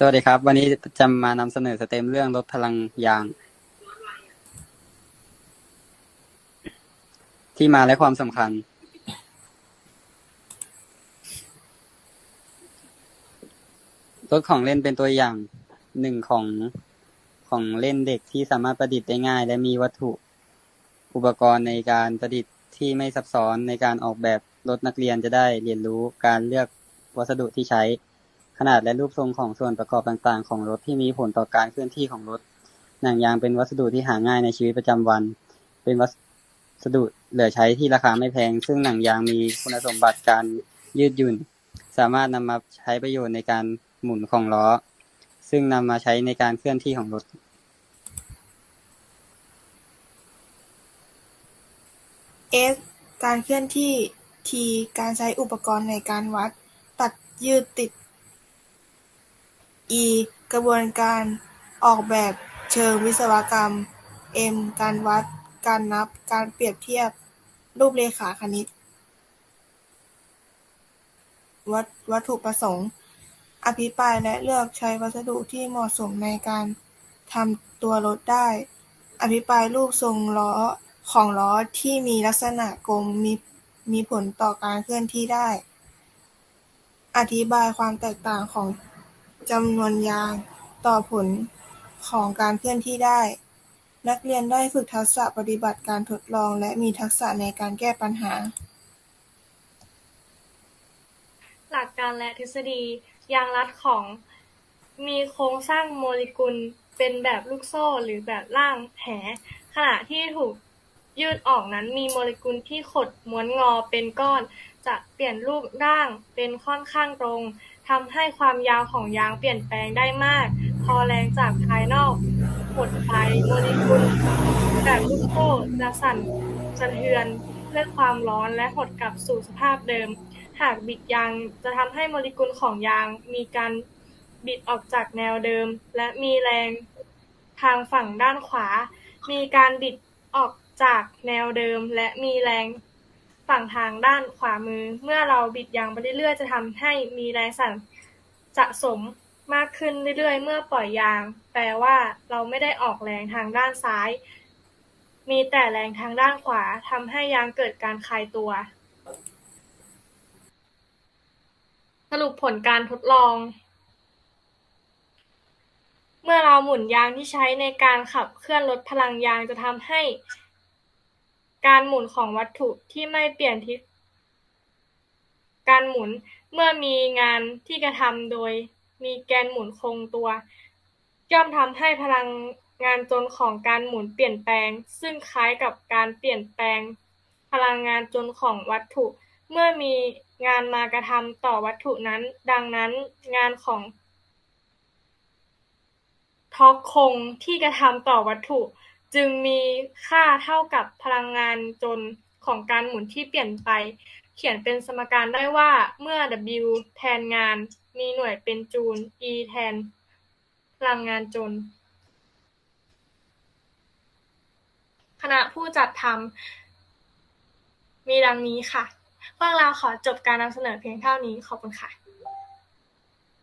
สวัสดีครับ วันนี้จะมานำเสนอสเต็มเรื่องลดพลังยาง ที่มาและความสำคัญ รถของเล่นเป็นตัวอย่างหนึ่งของของเล่นเด็กที่สามารถประดิษฐ์ได้ง่าย และมีวัตถุอุปกรณ์ในการประดิษฐ์ที่ไม่ซับซ้อนในการออกแบบรถนักเรียนจะได้เรียนรู้การเลือกวัสดุที่ใช้ ขนาดและรูปทรงของส่วนประกอบต่างๆ ของรถที่มีผลต่อการเคลื่อนที่ของรถ หนังยางเป็นวัสดุที่หาง่ายในชีวิตประจำวัน เป็นวัสดุเหลือใช้ที่ราคาไม่แพง ซึ่งหนังยางมีคุณสมบัติการยืดหยุ่น สามารถนำมาใช้ประโยชน์ในการหมุนของล้อ ซึ่งนำมาใช้ในการเคลื่อนที่ของรถ S การเคลื่อนที่ T การใช้อุปกรณ์ในการวัด ตัดยืดติด E กระบวนการออกแบบเชิงวิศวกรรม M การวัด การนับ การเปรียบเทียบ รูปเรขาคณิต วัตวัตถุประสงค์ อภิปรายและเลือกใช้วัสดุที่เหมาะสมในการทำตัวรถได้ อภิปรายรูปทรงล้อของล้อที่มีลักษณะกลมมีมีผลต่อการเคลื่อนที่ได้ อธิบายความแตกต่างของ จำนวนยาง ต่อผลของการเคลื่อนที่ได้ นักเรียนได้ฝึกทักษะปฏิบัติการทดลอง และมีทักษะในการแก้ปัญหา หลักการและทฤษฎี ยางรัดของ มีโครงสร้างโมเลกุลเป็นแบบลูกโซ่หรือแบบร่างแห ขณะที่ถูกยืดออกนั้นมีโมเลกุลที่ขดม้วนงอเป็นก้อน จะเปลี่ยนรูปร่างเป็นค่อนข้างตรง ทำให้ความยาวของยางเปลี่ยนแปลงได้มาก พอแรงจากภายนอกหดไปโมเลกุลแบบลูกโซ่จะสั่นสะเทือนด้วยความร้อนและหดกลับสู่สภาพเดิม หากบิดยางจะทำให้โมเลกุลของยางมีการบิดออกจากแนวเดิม และมีแรงทางฝั่งด้านขวา มีการบิดออกจากแนวเดิม และมีแรง ฝั่งทางด้านขวามือ เมื่อเราบิดยางไปเรื่อย ๆ จะทำให้มีแรงสั่นสะสมมากขึ้นเรื่อย ๆ เมื่อปล่อยยาง แปลว่าเราไม่ได้ออกแรงทางด้านซ้าย มีแต่แรงทางด้านขวาทำให้ยางเกิดการคลายตัว สรุปผลการทดลอง เมื่อเราหมุนยางที่ใช้ในการขับเคลื่อนรถพลังยางจะทำให้ การหมุนของวัตถุที่ไม่เปลี่ยนทิศการหมุนเมื่อมีงานที่กระทำโดยมีแกนหมุนคงตัว ย่อมทำให้พลังงานจนของการหมุนเปลี่ยนแปลง ซึ่งคล้ายกับการเปลี่ยนแปลง พลังงานจนของวัตถุ เมื่อมีงานมากระทำต่อวัตถุนั้น ดังนั้นงานของทอกคงที่กระทำต่อวัตถุ จึงมีค่าเท่ากับพลังงานจนของการหมุนที่เปลี่ยนไป เขียนเป็นสมการได้ว่า เมื่อ W แทนงาน มีหน่วยเป็นจูล E แทนพลังงานจนคณะผู้จัดทำมีดังนี้ค่ะ พวกเราขอจบการนำเสนอเพียงเท่านี้ ขอบคุณค่ะ